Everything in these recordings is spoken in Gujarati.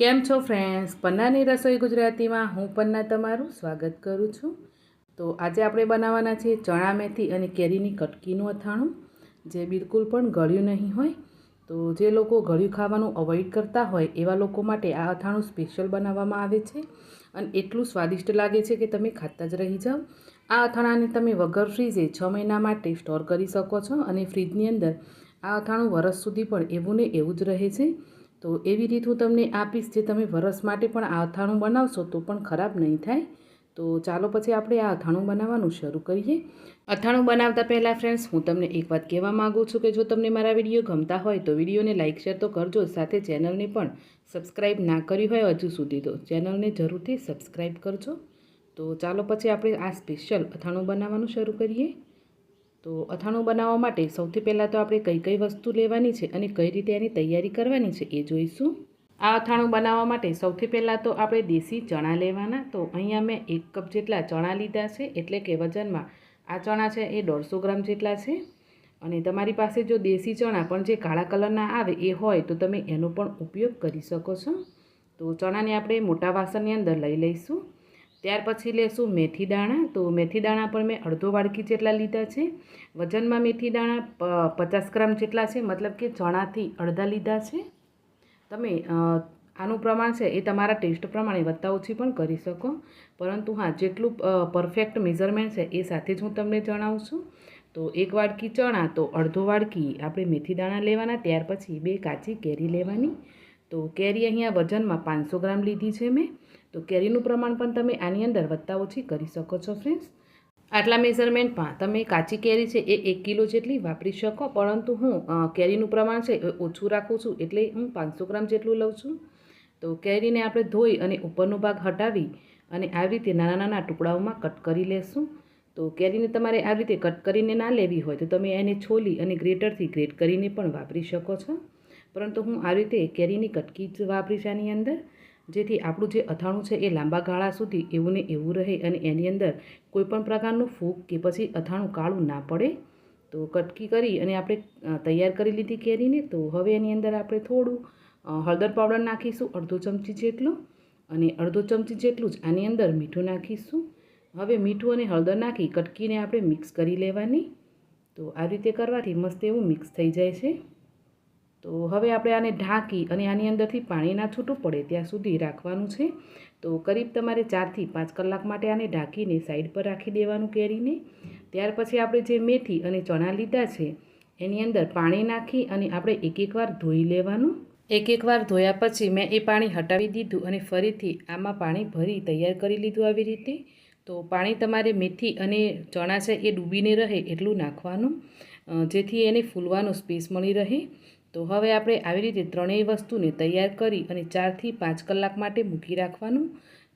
કેમ છો ફ્રેન્ડ્સ પન્નાની રસોઈ ગુજરાતીમાં હું પન્ના તમારું સ્વાગત કરું છું. તો આજે આપણે બનાવવાના છે ચણા મેથી અને કેરીની કટકીનું અથાણું, જે બિલકુલ પણ ગળ્યું નહીં હોય. તો જે લોકો ગળ્યું ખાવાનું અવોઇડ કરતા હોય, એવા લોકો માટે આ અથાણું સ્પેશિયલ બનાવવામાં આવે છે. અને એટલું સ્વાદિષ્ટ લાગે છે કે તમે ખાતા જ રહી જાઓ. આ અથાણાને તમે વગર ફ્રીજે છ મહિના માટે સ્ટોર કરી શકો છો અને ફ્રીજની અંદર આ અથાણું વરસ સુધી પણ એવું ને એવું જ રહે છે. તો એવી રીત હું તમને આપીશ, જે તમે વરસ માટે પણ આ અથાણું બનાવશો તો પણ ખરાબ નહીં થાય. તો ચાલો પછી આપણે આ અથાણું બનાવવાનું શરૂ કરીએ. અથાણું બનાવતા પહેલાં ફ્રેન્ડ્સ હું તમને એક વાત કહેવા માગું છું કે જો તમને મારા વીડિયો ગમતા હોય તો વિડીયોને લાઇક શેર તો કરજો. સાથે ચેનલને પણ સબસ્ક્રાઈબ ના કરી હોય હજુ સુધી તો ચેનલને જરૂરથી સબસ્ક્રાઈબ કરજો. તો ચાલો પછી આપણે આ સ્પેશિયલ અથાણું બનાવવાનું શરૂ કરીએ. તો અથાણું બનાવવા માટે સૌથી પહેલાં તો આપણે કઈ કઈ વસ્તુ લેવાની છે અને કઈ રીતે એની તૈયારી કરવાની છે એ જોઈશું. આ અથાણું બનાવવા માટે સૌથી પહેલાં તો આપણે દેશી ચણા લેવાના. તો અહીંયા મેં એક કપ જેટલા ચણા લીધા છે, એટલે કે વજનમાં આ ચણા છે એ દોઢસો ગ્રામ જેટલા છે. અને તમારી પાસે જો દેશી ચણા પણ જે કાળા કલરના આવે એ હોય તો તમે એનો પણ ઉપયોગ કરી શકો છો. તો ચણાને આપણે મોટા વાસણની અંદર લઈ લઈશું. ત્યાર પછી લેશું મેથી દાણા. તો મેથી દાણા પણ મેં અડધો વાડકી જેટલા લીધા છે. વજનમાં મેથી દાણા પચાસ ગ્રામ જેટલા છે. મતલબ કે ચણાથી અડધા લીધા છે. તમે આનું પ્રમાણ છે એ તમારા ટેસ્ટ પ્રમાણે વધતા ઓછી પણ કરી શકો. પરંતુ હા, જેટલું પરફેક્ટ મેઝરમેન્ટ છે એ સાથે જ હું તમને જણાવું છું તો એક વાડકી ચણા, તો અડધો વાડકી આપણે મેથી દાણા લેવાના. ત્યાર પછી બે કાચી કેરી લેવાની. તો કેરી અહીંયા વજનમાં પાંચસો ગ્રામ લીધી છે મેં. તો કેરીનું પ્રમાણ પણ તમે આની અંદર વધતા ઓછી કરી શકો છો ફ્રેન્ડ્સ આટલા મેઝરમેન્ટમાં તમે કાચી કેરી છે એ એક કિલો જેટલી વાપરી શકો, પરંતુ હું કેરીનું પ્રમાણ છે ઓછું રાખું છું એટલે હું પાંચસો ગ્રામ જેટલું લઉં છું. તો કેરીને આપણે ધોઈ અને ઉપરનો ભાગ હટાવી અને આવી રીતે નાના નાના ટુકડાઓમાં કટ કરી લેશું. તો કેરીને તમારે આવી રીતે કટ કરીને ના લેવી હોય તો તમે એને છોલી અને ગ્રેટરથી ગ્રેટ કરીને પણ વાપરી શકો છો. પરંતુ હું આવી રીતે કેરીની કટકી જ વાપરીશ આની અંદર. જેથી આપણું જે અથાણું છે એ લાંબા ગાળા સુધી એવું ને એવું રહે અને એની અંદર કોઈપણ પ્રકારનું ફૂગ કે પછી અથાણું કાળું ના પડે. તો કટકી કરી અને આપણે તૈયાર કરી લીધી કેરીને, તો હવે એની અંદર આપણે થોડું હળદર પાવડર નાખીશું, અડધો ચમચી જેટલું. અને અડધો ચમચી જેટલું જ આની અંદર મીઠું નાખીશું. હવે મીઠું અને હળદર નાખી કટકીને આપણે મિક્સ કરી લેવાની. તો આ રીતે કરવાથી મસ્ત એવું મિક્સ થઈ જાય છે. તો હવે આપણે આને ઢાંકી અને આની અંદરથી પાણી ના છૂટું પડે ત્યાં સુધી રાખવાનું છે. તો કરીબ તમારે ચારથી પાંચ કલાક માટે આને ઢાંકીને સાઈડ પર રાખી દેવાનું કેરીને. ત્યાર પછી આપણે જે મેથી અને ચણા લીધા છે, એની અંદર પાણી નાખી અને આપણે એક એક વાર ધોઈ લેવાનું. એક એક વાર ધોયા પછી મેં એ પાણી હટાવી દીધું અને ફરીથી આમાં પાણી ભરી તૈયાર કરી લીધું આવી રીતે. તો પાણી તમારે મેથી અને ચણા છે એ ડૂબીને રહે એટલું નાખવાનું જેથી એને ફૂલવાનો સ્પેસ મળી રહે. તો હવે આપણે આવી રીતે ત્રણેય વસ્તુને તૈયાર કરી અને ચારથી પાંચ કલાક માટે મૂકી રાખવાનું.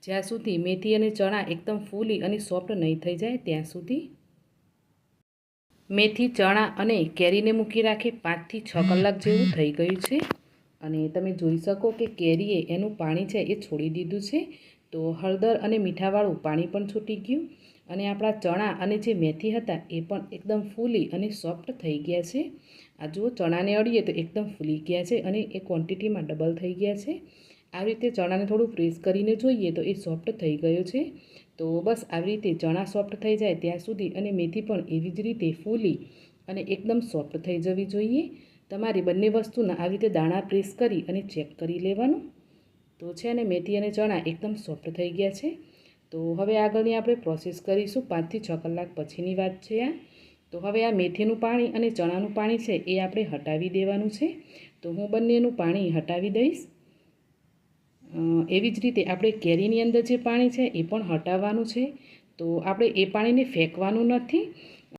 જ્યાં સુધી મેથી અને ચણા એકદમ ફૂલી અને સોફ્ટ નહીં થઈ જાય, ત્યાં સુધી. મેથી, ચણા અને કેરીને મૂકી રાખે પાંચથી છ કલાક જેવું થઈ ગયું છે. અને તમે જોઈ શકો કે કેરીએ એનું પાણી છે એ છોડી દીધું છે. તો હળદર અને મીઠાવાળું પાણી પણ છૂટી ગયું. અને આપણા ચણા અને જે મેથી હતા એ પણ એકદમ ફૂલી અને સોફ્ટ થઈ ગયા છે. આ જુઓ, ચણાને અડીએ તો એકદમ ફૂલી ગયા છે અને એ ક્વોન્ટિટીમાં ડબલ થઈ ગયા છે. આવી રીતે ચણાને થોડું પ્રેસ કરીને જોઈએ તો એ સોફ્ટ થઈ ગયો છે. તો બસ આવી રીતે ચણા સોફ્ટ થઈ જાય ત્યાં સુધી અને મેથી પણ એવી જ રીતે ફૂલી અને એકદમ સોફ્ટ થઈ જવી જોઈએ. તમારે બંને વસ્તુના આવી રીતે દાણા પ્રેસ કરી અને ચેક કરી લેવાનું. તો છે ને, મેથી અને ચણા એકદમ સોફ્ટ થઈ ગયા છે. તો હવે આગળની આપણે પ્રોસેસ કરીશું પાંચથી છ કલાક પછીની વાત છે આ. તો હવે આ મેથીનું પાણી અને ચણાનું પાણી છે એ આપણે હટાવી દેવાનું છે. તો હું બંનેનું પાણી હટાવી દઈશ. એવી જ રીતે આપણે કેરીની અંદર જે પાણી છે એ પણ હટાવવાનું છે. તો આપણે એ પાણીને ફેંકવાનું નથી.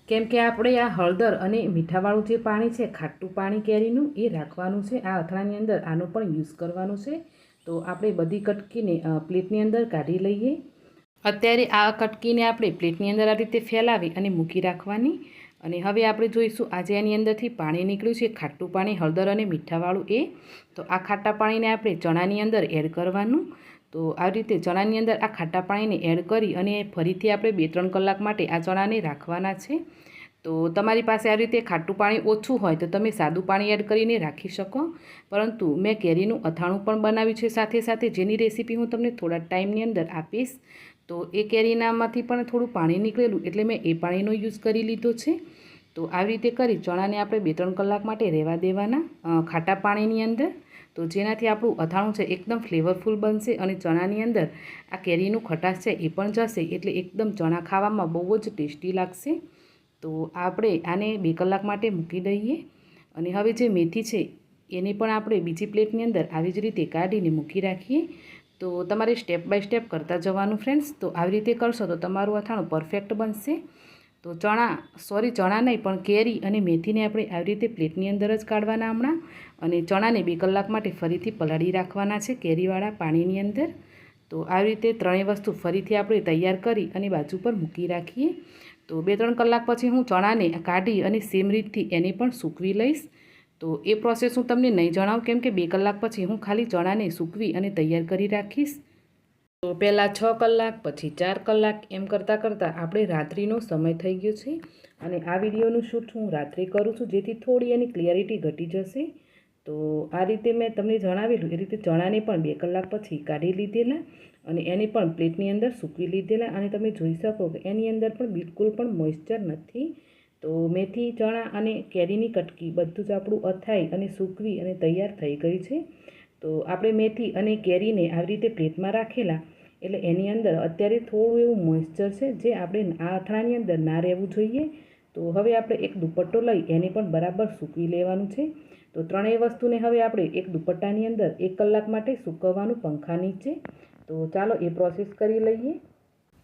કેમ કે આપણે આ હળદર અને મીઠાવાળું જે પાણી છે, ખાટું પાણી કેરીનું, એ રાખવાનું છે. આ અથડાની અંદર આનો પણ યુઝ કરવાનું છે. તો આપણે બધી કટકીને પ્લેટની અંદર કાઢી લઈએ. અત્યારે આ કટકીને આપણે પ્લેટની અંદર આ રીતે ફેલાવી અને મૂકી રાખવાની. અને હવે આપણે જોઈશું આજે એની અંદરથી પાણી નીકળ્યું છે. ખાટું પાણી, હળદર અને મીઠાવાળું એ. તો આ ખાટા પાણીને આપણે ચણાની અંદર એડ કરવાનું. તો આ રીતે ચણાની અંદર આ ખાટા પાણીને એડ કરી અને ફરીથી આપણે બે ત્રણ કલાક માટે આ ચણાને રાખવાના છે. તો તમારી પાસે આ રીતે ખાટું પાણી ઓછું હોય તો તમે સાદું પાણી એડ કરીને રાખી શકો. પરંતુ મેં કેરીનું અથાણું પણ બનાવ્યું છે સાથે સાથે, જેની રેસીપી હું તમને થોડા ટાઈમની અંદર આપીશ. તો એ કેરીનામાંથી પણ થોડું પાણી નીકળેલું, એટલે મેં એ પાણીનો યુઝ કરી લીધો છે. તો આવી રીતે કરી ચણાને આપણે બે ત્રણ કલાક માટે રહેવા દેવાના ખાટા પાણીની અંદર. તો જેનાથી આપણું અથાણું છે એકદમ ફ્લેવરફુલ બનશે અને ચણાની અંદર આ કેરીનું ખટાશ છે એ પણ જશે, એટલે એકદમ ચણા ખાવામાં બહુ જ ટેસ્ટી લાગશે. તો આપણે આને બે કલાક માટે મૂકી દઈએ. અને હવે જે મેથી છે, એને પણ આપણે બીજી પ્લેટની અંદર આવી જ રીતે કાઢીને મૂકી રાખીએ. તો તમારે સ્ટેપ બાય સ્ટેપ કરતા જવાનું ફ્રેન્ડ્સ તો આવી રીતે કરશો તો તમારું અથાણું પરફેક્ટ બનશે. તો ચણા સોરી ચણા નહીં, પણ કેરી અને મેથીને આપણે આવી રીતે પ્લેટની અંદર જ કાઢવાના હમણાં. અને ચણાને બે કલાક માટે ફરીથી પલાળી રાખવાના છે કેરીવાળા પાણીની અંદર. તો આવી રીતે ત્રણેય વસ્તુ ફરીથી આપણે તૈયાર કરી અને બાજુ પર મૂકી રાખીએ. તો બે ત્રણ કલાક પછી હું ચણાને કાઢી અને સેમ રીતથી એને પણ સૂકવી લઈશ. તો એ પ્રોસેસ હું તમને નહીં જણાવું, કેમ કે બે કલાક પછી હું ખાલી ચણાને સૂકવી અને તૈયાર કરી રાખીશ. તો પહેલાં છ કલાક, પછી ચાર કલાક, એમ કરતાં કરતાં આપણે રાત્રિનો સમય થઈ ગયો છે. અને આ વિડીયોનું શૂટ હું રાત્રે કરું છું, જેથી થોડી એની ક્લિયરિટી ઘટી જશે. તો આ રીતે મેં તમને જણાવેલું, એ રીતે ચણાને પણ બે કલાક પછી કાઢી લીધેલા અને એને પણ પ્લેટની અંદર સૂકવી લીધેલા. અને તમે જોઈ શકો કે એની અંદર પણ બિલકુલ પણ મોઇશ્ચર નથી. તો મેથી, ચણા અને કેરીની કટકી બધું જ આપણું અથાઈ અને સૂકવી અને તૈયાર થઈ ગઈ છે. તો આપણે મેથી અને કેરીને આવી રીતે પ્લેટમાં રાખેલા, એટલે એની અંદર અત્યારે થોડું એવું મોઇશ્ચર છે જે આપણે આ અથાણાની અંદર ના રહેવું જોઈએ. તો હવે આપણે એક દુપટ્ટો લઈ એને પણ બરાબર સૂકવી લેવાનું છે. તો ત્રણેય વસ્તુને હવે આપણે એક દુપટ્ટાની અંદર એક કલાક માટે સૂકવવાનું પંખા નીચે. તો ચાલો એ પ્રોસેસ કરી લઈએ.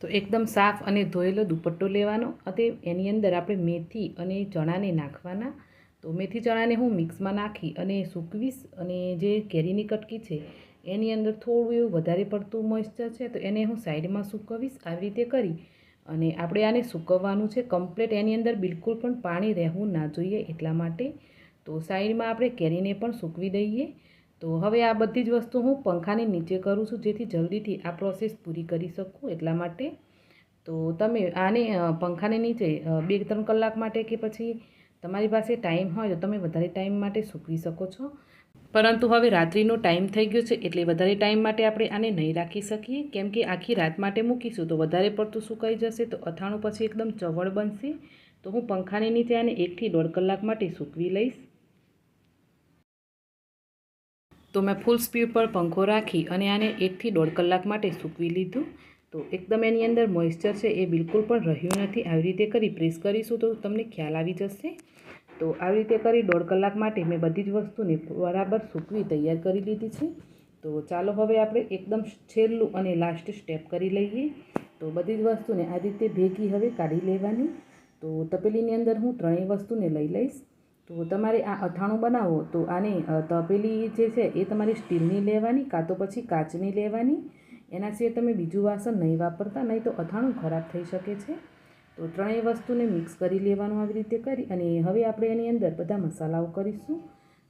તો એકદમ સાફ અને ધોયેલો દુપટ્ટો લેવાનો. અને એની અંદર આપણે મેથી અને ચણાને નાખવાના. તો મેથી ચણાને હું મિક્સમાં નાખી અને સૂકવીશ. અને જે કેરીની કટકી છે, એની અંદર થોડું એવું વધારે પડતું મોઇશ્ચર છે, તો એને હું સાઈડમાં સૂકવીશ. આવી રીતે કરી. અને આપણે આને સૂકવવાનું છે કમ્પ્લીટ એની અંદર બિલકુલ પણ પાણી રહેવું ના જોઈએ એટલા માટે. તો સાઈડમાં આપણે કેરીને પણ સૂકવી દઈએ. તો હવે આ બધી જ વસ્તુ હું પંખાની નીચે કરું છું, જેથી જલ્દીથી આ પ્રોસેસ પૂરી કરી શકું એટલા માટે. તો તમે આને પંખાની નીચે બે ત્રણ કલાક માટે કે પછી તમારી પાસે ટાઈમ હોય તો તમે વધારે ટાઈમ માટે સૂકવી શકો છો. પરંતુ હવે રાત્રિનો ટાઈમ થઈ ગયો છે એટલે વધારે ટાઈમ માટે આપણે આને નહીં રાખી શકીએ. કેમ કે આખી રાત માટે મૂકીશું તો વધારે પડતું સુકાઈ જશે તો અથાણું પછી એકદમ ચવળ બનશે. તો હું પંખાની નીચે આને એકથી દોઢ કલાક માટે સૂકવી લઈશ. તો મેં ફૂલ સ્પીડ પર પંખો રાખી અને આને એકથી દોઢ કલાક માટે સૂકવી લીધું. તો એકદમ એની અંદર મોઇશ્ચર છે એ બિલકુલ પણ રહ્યું નથી. આવી રીતે કરી પ્રેસ કરીશું તો તમને ખ્યાલ આવી જશે. તો આવી રીતે કરી દોઢ કલાક માટે મેં બધી જ વસ્તુને બરાબર સૂકવી તૈયાર કરી લીધી છે. તો ચાલો હવે આપણે એકદમ છેલ્લું અને લાસ્ટ સ્ટેપ કરી લઈએ. તો બધી જ વસ્તુને આ રીતે ભેગી હવે કાઢી લેવાની. તો તપેલીની અંદર હું ત્રણેય વસ્તુને લઈ લઈશ. તો તમારે આ અથાણું બનાવો તો આની તપેલી જે છે એ તમારી સ્ટીલની લેવાની કાં તો પછી કાચની લેવાની. એના સિવાય તમે બીજું વાસણ નહીં વાપરતા, નહીં તો અથાણું ખરાબ થઈ શકે છે. તો ત્રણેય વસ્તુને મિક્સ કરી લેવાનું આવી રીતે કરી અને હવે આપણે એની અંદર બધા મસાલાઓ કરીશું.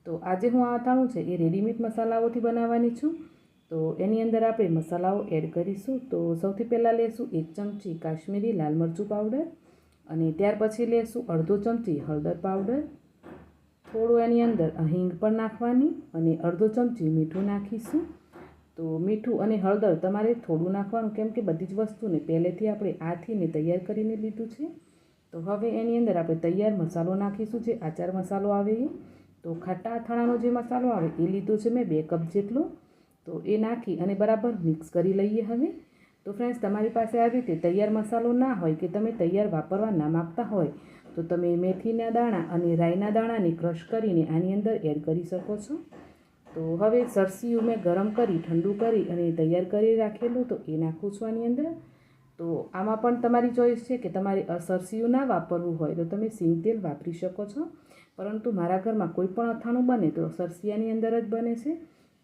તો આજે હું આ અથાણું છે એ રેડીમેડ મસાલાઓથી બનાવવાની છું. તો એની અંદર આપણે મસાલાઓ એડ કરીશું. તો સૌથી પહેલાં લેશું એક ચમચી કાશ્મીરી લાલ મરચું પાવડર અને ત્યાર પછી લેશું અડધો ચમચી હળદર પાવડર. થોડું એની અંદર હિંગ પણ નાખવાની અને અડધો ચમચી મીઠું નાખીશું. તો મીઠું અને હળદર તમારે થોડું નાખવાનું, કેમ કે બધી જ વસ્તુને પહેલેથી આપણે આથીને તૈયાર કરીને લીધું છે. તો હવે એની અંદર આપણે તૈયાર મસાલો નાખીશું, જે આચાર મસાલો આવે એ. તો ખાટા અથાણાનો જે મસાલો આવે એ લીધો છે મેં બે કપ જેટલો. તો એ નાખી અને બરાબર મિક્સ કરી લઈએ હવે. તો ફ્રેન્ડ્સ તમારી પાસે આવી રીતે તૈયાર મસાલો ના હોય કે તમે તૈયાર વાપરવા ના માગતા હોય તો તમે મેથીના દાણા અને રાઈના દાણાને ક્રશ કરીને આની અંદર એડ કરી શકો છો. તો હવે સરસીયું મેં ગરમ કરી, ઠંડુ કરી અને તૈયાર કરી રાખેલું તો એ નાખું છું આની અંદર. તો આમાં પણ તમારી ચોઈસ છે કે તમારે સરસીયું ના વાપરવું હોય તો તમે સિંગ તેલ વાપરી શકો છો. પરંતુ મારા ઘરમાં કોઈ પણ અથાણું બને તો સરસિયાની અંદર જ બને છે.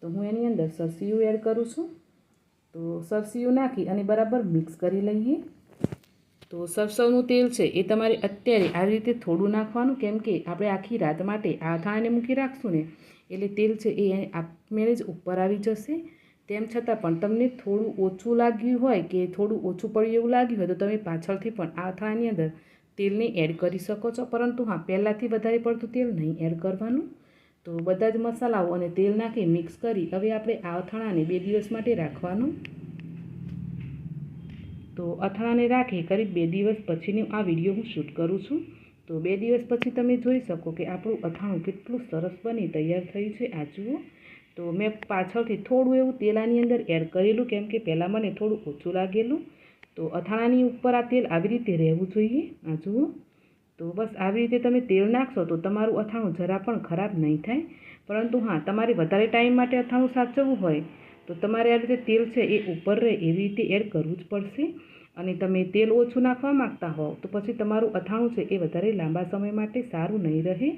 તો હું એની અંદર સરસિયું એડ કરું છું. તો સરસિયું નાખી અને બરાબર મિક્સ કરી લઈએ. તો સરસવનું તેલ છે એ તમારે અત્યારે આવી રીતે થોડું નાખવાનું, કેમ કે આપણે આખી રાત માટે આ અથાણાને મૂકી રાખશું ને, એટલે તેલ છે એ આપમેળે જ ઉપર આવી જશે. તેમ છતાં પણ તમને થોડું ઓછું લાગ્યું હોય કે થોડું ઓછું પડ્યું એવું લાગ્યું હોય તો તમે પાછળથી પણ આ અથાણાની અંદર તેલને એડ કરી શકો છો. પરંતુ હા, પહેલાંથી વધારે પડતું તેલ નહીં એડ કરવાનું. તો બધા જ મસાલાઓ અને તેલ નાખી મિક્સ કરી હવે આપણે આ અથાણાને બે દિવસ માટે રાખવાનું. તો અથાણાને રાખી કરીબ બે દિવસ પછીની આ વીડિયો હું શૂટ કરું છું. તો બે દિવસ પછી તમે જોઈ શકો કે આપણું અથાણું કેટલું સરસ બની તૈયાર થયું છે. આ જુઓ. તો મેં પાછળથી થોડું એવું તેલ આની અંદર એડ કરેલું, કેમ કે પહેલાં મને થોડું ઓછું લાગેલું. તો અથાણાની ઉપર આ તેલ આવી રીતે રહેવું જોઈએ. આ જુઓ. તો બસ આવી રીતે તમે તેલ નાખશો તો તમારું અથાણું જરા પણ ખરાબ નહીં થાય. પરંતુ હા, તમારે વધારે ટાઈમ માટે અથાણું સાચવવું હોય તો તમારે આ રીતે તેલ છે એ ઉપર રહે, એવી રીતે એડ કરવું જ પડશે. અને તમે તેલ ઓછું નાખવા માગતા હોવ, તો પછી તમારું અથાણું છે એ વધારે લાંબા સમય માટે સારું નહીં રહે.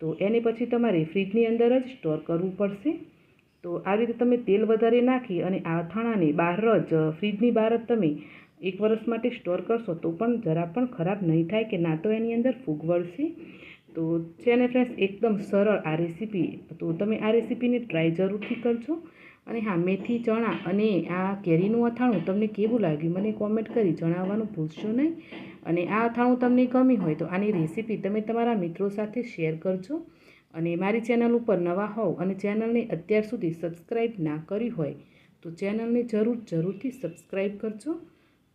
તો એને પછી તમારે ફ્રીજની અંદર જ સ્ટોર કરવું પડશે. તો આવી રીતે તમે તેલ વધારે નાખી અને આ અથાણાને બહાર જ, ફ્રીજની બહાર જ તમે એક વર્ષ માટે સ્ટોર કરશો, તો પણ જરા પણ ખરાબ નહીં થાય કે ના તો એની અંદર ફૂગ વળશે. તો છે ને ફ્રેન્ડ્સ એકદમ સરળ આ રેસીપી તો તમે આ રેસીપીને ટ્રાય જરૂરથી કરજો. અને હા મેથી ચણા અને આ કેરીનું અથાણું તમને કેવું લાગ્યું? મને કોમેન્ટ કરી જણાવવાનું ભૂલશો નહીં. અને આ અથાણું તમને ગમી હોય તો આની રેસીપી તમે તમારા મિત્રો સાથે શેર કરજો. અને મારી ચેનલ ઉપર નવા હોવ અને ચેનલને અત્યાર સુધી સબસ્ક્રાઈબ ના કરી હોય, તો ચેનલને જરૂર, જરૂરથી સબસ્ક્રાઈબ કરજો.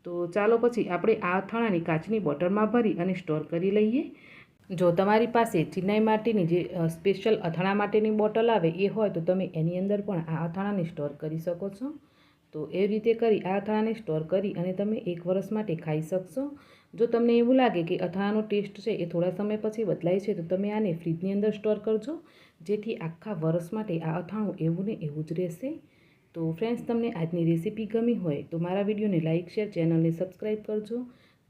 તો ચાલો પછી આપણે આ અથાણાની કાચની બોટલમાં ભરી અને સ્ટોર કરી લઈએ. જો તમારી પાસે ચિનાઈ માટીની જે સ્પેશિયલ અથાણા માટેની બોટલ આવે એ હોય તો તમે એની અંદર પણ આ અથાણાને સ્ટોર કરી શકો છો. તો એ રીતે કરી આ અથાણાને સ્ટોર કરી અને તમે એક વર્ષ માટે ખાઈ શકશો. જો તમને એવું લાગે કે અથાણાનો ટેસ્ટ છે એ થોડા સમય પછી બદલાય છે તો તમે આને ફ્રીજની અંદર સ્ટોર કરજો. જેથી આખા વર્ષ માટે આ અથાણું એવું ને એવું જ રહેશે. તો ફ્રેન્ડ્સ, તમને આજની રેસીપી ગમી હોય તો મારા વિડીયોને લાઇક શેર, ચેનલને સબસ્ક્રાઈબ કરજો.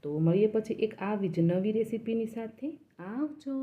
તો મળીએ પછી એક આવી જ નવી રેસીપીની સાથે આવજો.